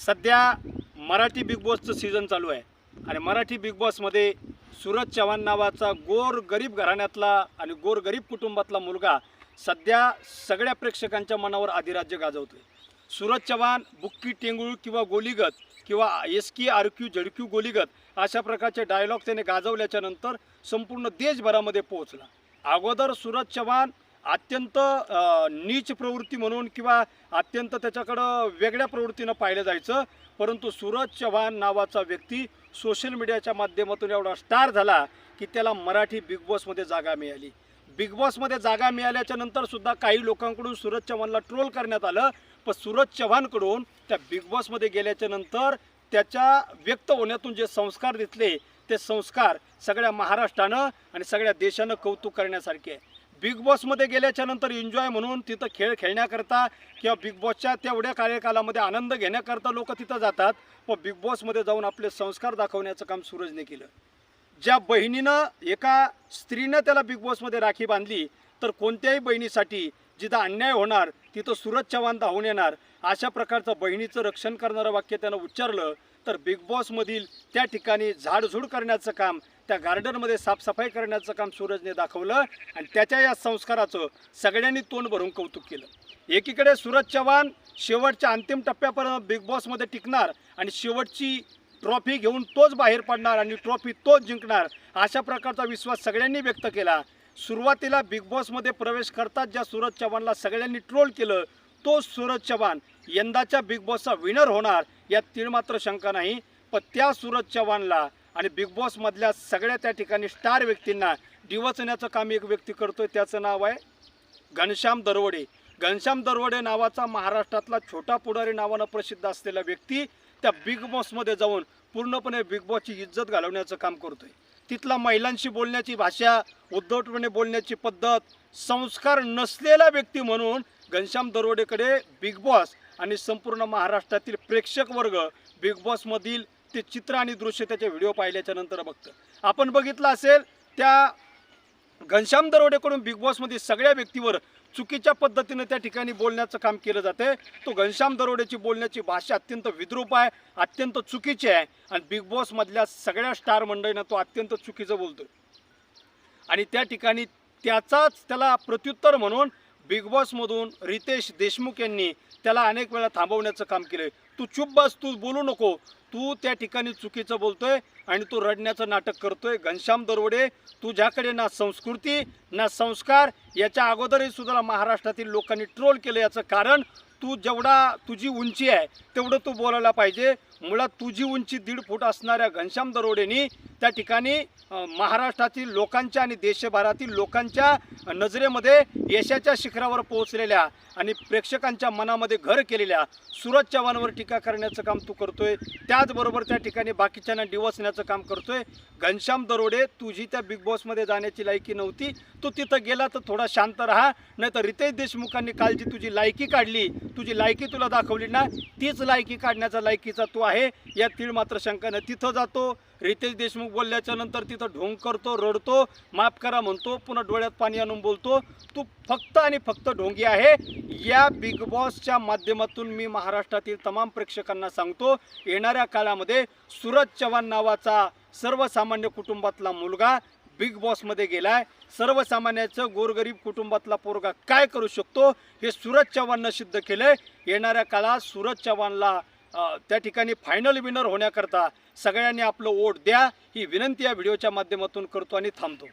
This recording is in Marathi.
सध्या मराठी बिग बॉसचं सीझन चालू आहे. आणि मराठी बिग बॉसमध्ये सूरज चव्हाण नावाचा गोर गरीब घराण्यातला आणि गोर गरीब कुटुंबातला मुलगा सध्या सगळ्या प्रेक्षकांच्या मनावर अधिराज्य आहे सूरज चव्हाण बुक्की टेंगूळ किंवा गोलीगत किंवा एस की आर क्यू झडक्यू गोलीगत अशा प्रकारचे डायलॉग त्याने गाजवल्याच्या नंतर संपूर्ण देशभरामध्ये पोहोचला. अगोदर सूरज चव्हाण अत्यंत नीच प्रवृत्ती म्हणून किंवा अत्यंत त्याच्याकडं वेगळ्या प्रवृत्तीनं पाहिलं जायचं. परंतु सूरज चव्हाण नावाचा व्यक्ती सोशल मीडियाच्या माध्यमातून एवढा स्टार झाला की त्याला मराठी बिग बॉसमध्ये जागा मिळाली. बिग बॉसमध्ये जागा मिळाल्याच्या नंतर सुद्धा काही लोकांकडून सूरज चव्हाणला ट्रोल करण्यात आलं. पण सूरज चव्हाणकडून त्या बिग बॉसमध्ये गेल्याच्यानंतर त्याच्या व्यक्त होण्यातून जे संस्कार दिसले ते संस्कार सगळ्या महाराष्ट्रानं आणि सगळ्या देशानं कौतुक करण्यासारखे आहे. बिग बॉसमध्ये गेल्याच्यानंतर एन्जॉय म्हणून तिथं खेळ खेळण्याकरता किंवा बिग बॉसच्या तेवढ्या कार्यकालामध्ये आनंद घेण्याकरता लोक तिथं जातात. व बिग बॉसमध्ये जाऊन आपले संस्कार दाखवण्याचं काम सूरजने केलं. ज्या बहिणीनं एका स्त्रीनं त्याला बिग बॉसमध्ये राखी बांधली तर कोणत्याही बहिणीसाठी जिथं अन्याय होणार तिथं सूरज चव्हाण धावून येणार अशा प्रकारचं बहिणीचं रक्षण करणारं वाक्य त्यानं उच्चारलं तर बिग बॉसमधील त्या ठिकाणी झाडझूड करण्याचं काम त्या गार्डनमध्ये साफसफाई करण्याचं काम सूरजने दाखवलं आणि त्याच्या या संस्काराचं सगळ्यांनी तोंड भरून कौतुक केलं. एकीकडे सूरज चव्हाण शेवटच्या अंतिम टप्प्यापर्यंत बिग बॉसमध्ये टिकणार आणि शेवटची ट्रॉफी घेऊन तोच बाहेर पडणार आणि ट्रॉफी तोच जिंकणार अशा प्रकारचा विश्वास सगळ्यांनी व्यक्त केला. सुरुवातीला बिग बॉसमध्ये प्रवेश करताच ज्या सूरज चव्हाणला सगळ्यांनी ट्रोल केलं तो सूरज चव्हाण यंदाच्या बिग बॉसचा विनर होणार यात तीळ मात्र शंका नाही. पण त्या सूरज चव्हाणला आणि बिग बॉसमधल्या सगळ्या त्या ठिकाणी स्टार व्यक्तींना डिवचण्याचं काम एक व्यक्ती करतोय त्याचं नाव आहे घनश्याम दरवडे. घनश्याम दरवडे नावाचा महाराष्ट्रातला छोटा पुढारी नावानं प्रसिद्ध असलेला व्यक्ती त्या बिग बॉसमध्ये जाऊन पूर्णपणे बिग बॉसची इज्जत घालवण्याचं काम करतोय. तिथला महिलांशी बोलण्याची भाषा उद्धवटपणे बोलण्याची पद्धत संस्कार नसलेला व्यक्ती म्हणून घनश्याम दरोडेकडे बिग बॉस आणि संपूर्ण महाराष्ट्रातील प्रेक्षक वर्ग बिग बॉसमधील ते चित्र आणि दृश्य त्याचे व्हिडिओ पाहिल्याच्या नंतर बघतं. आपण बघितलं असेल त्या घनश्याम दरोडेकडून बिग बॉसमध्ये सगळ्या व्यक्तीवर चुकीच्या पद्धतीनं त्या ठिकाणी बोलण्याचं काम केलं जाते तो घनश्याम दरोडेची बोलण्याची भाषा अत्यंत विद्रूप आहे अत्यंत चुकीची आहे आणि बिग बॉसमधल्या सगळ्या स्टार मंडळींना तो अत्यंत चुकीचं बोलतोय. आणि त्या ठिकाणी त्याचाच त्याला प्रत्युत्तर म्हणून बिग बॉसमधून रितेश देशमुख यांनी त्याला अनेक वेळा थांबवण्याचं काम केलं तू चुप बस तू बोलू नको. तू त्या ठिकाणी चुकीचं बोलतोय आणि तू रडण्याचं नाटक करतोय. घनश्याम दरोडे तुझ्याकडे ना संस्कृती ना संस्कार याच्या अगोदरही सुद्धा महाराष्ट्रातील लोकांनी ट्रोल केलं याचं कारण तू जेवढा तुझी उंची आहे तेवढं तू बोलायला पाहिजे. मुळात तुझी उंची दीड फूट असणाऱ्या घनश्याम दरोडेनी त्या ठिकाणी महाराष्ट्रातील लोकांच्या आणि देशभरातील लोकांच्या नजरेमध्ये यशाच्या शिखरावर पोहोचलेल्या आणि प्रेक्षकांच्या मनामध्ये घर केलेल्या सुरज चव्हाणवर टीका करण्याचं काम तू करतोय त्याचबरोबर त्या ठिकाणी बाकीच्यांना डिवसण्याचं काम करतोय. घनश्याम दरोडे तुझी त्या बिग बॉसमध्ये जाण्याची लायकी नव्हती. तू तिथं गेला तर थोडा शांत राहा नाही तर रितेश देशमुखांनी काल जी तुझी लायकी काढली तुझी लायकी तुला दाखवली ना तीच लायकी काढण्याचा लायकीचा तू आहे. या तीळ मात्र शंका नाही तिथं जातो. रितेश देशमुख बोलल्याच्या नंतर तिथं ढोंग करतो रडतो माफ करा म्हणतो पुन्हा डोळ्यात पाणी आणून बोलतो. तू फक्त आणि फक्त ढोंगी आहे. या बिग बॉसच्या माध्यमातून मी महाराष्ट्रातील तमाम प्रेक्षकांना सांगतो येणाऱ्या काळामध्ये सूरज चव्हाण नावाचा सर्वसामान्य कुटुंबातला मुलगा बिग बॉसमध्ये गेलाय. सर्वसामान्याचं गोरगरीब कुटुंबातला पोरगा काय करू शकतो? हे सूरज चव्हाणनं सिद्ध केलंय. येणाऱ्या काळात सूरज चव्हाणला त्या ठिकाणी फायनल विनर होण्याकरता सगळ्यांनी आपलं वोट द्या. ही विनंती या व्हिडिओच्या माध्यमातून करतो आणि थांबतो.